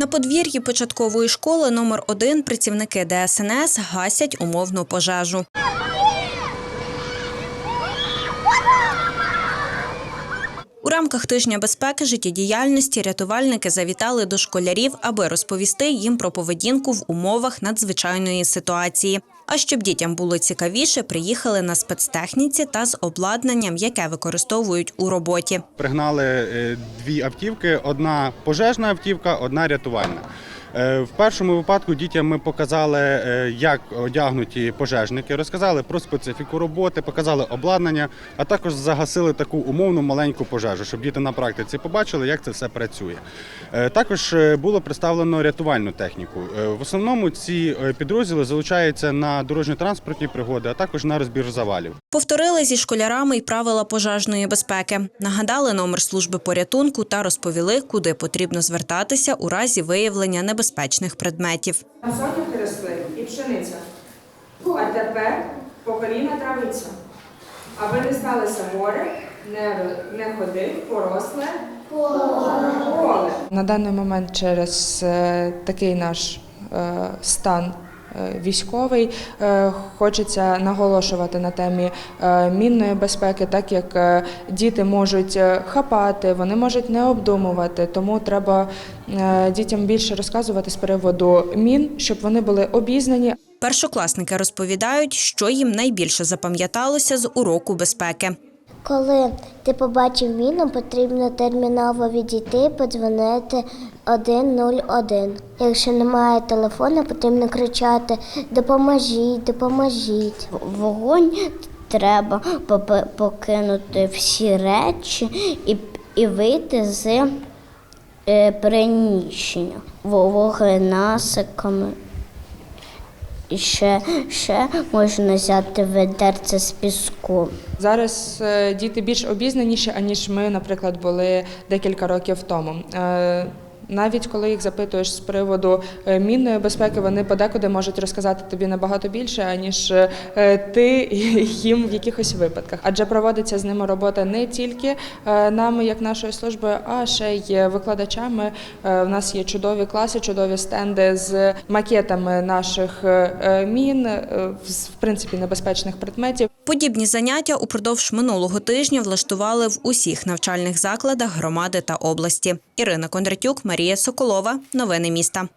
На подвір'ї початкової школи номер 1 працівники ДСНС гасять умовну пожежу. Рамках тижня безпеки життєдіяльності рятувальники завітали до школярів, аби розповісти їм про поведінку в умовах надзвичайної ситуації. А щоб дітям було цікавіше, приїхали на спецтехніці та з обладнанням, яке використовують у роботі. Пригнали е, дві автівки: одна пожежна автівка, одна рятувальна. Е, В першому випадку дітям ми показали, е, як одягнуті пожежники, розказали про специфіку роботи, показали обладнання, а також загасили таку умовну маленьку пожежу, щоб діти на практиці побачили, як це все працює. Е, Також було представлено рятувальну техніку. В основному ці підрозділи залучаються на дорожньо-транспортні пригоди, а також на розбір завалів. Повторили зі школярами й правила пожежної безпеки, нагадали номер служби порятунку та розповіли, куди потрібно звертатися у разі виявлення небезпечних предметів. На соняхи росли і пшениця. А тепер по коліна травиця. Аби не сталося море, не, не ходи, поросле поле. На даний момент через е, такий наш е, стан військовий е, хочеться наголошувати на темі е, мінної безпеки, так як е, діти можуть е, хапати, вони можуть не обдумувати, тому треба е, дітям більше розказувати з приводу мін, щоб вони були обізнані, Першокласники розповідають, що їм найбільше запам'яталося з уроку безпеки. Коли ти побачив міну, потрібно терміново відійти, подзвонити 101. Якщо немає телефону, потрібно кричати Допоможіть, допоможіть. Вогонь треба покинути всі речі і, і вийти з е, приміщення Во- вогненасиками. І ще, ще можна взяти ведерце з піску. Зараз е, діти більш обізнаніші, аніж ми, наприклад, були декілька років тому. Е, Навіть коли їх запитуєш з приводу е, мінної безпеки, вони подекуди можуть розказати тобі набагато більше, аніж е, ти їм в якихось випадках. Адже проводиться з ними робота не тільки е, нами, як нашою службою, а ще й викладачами. Е, У нас є чудові класи, чудові стенди з макетами наших е, мін, е, в принципі, небезпечних предметів. Подібні заняття упродовж минулого тижня влаштували в усіх навчальних закладах громади та області. Ірина Кондратюк, Марія Соколова. Новини міста.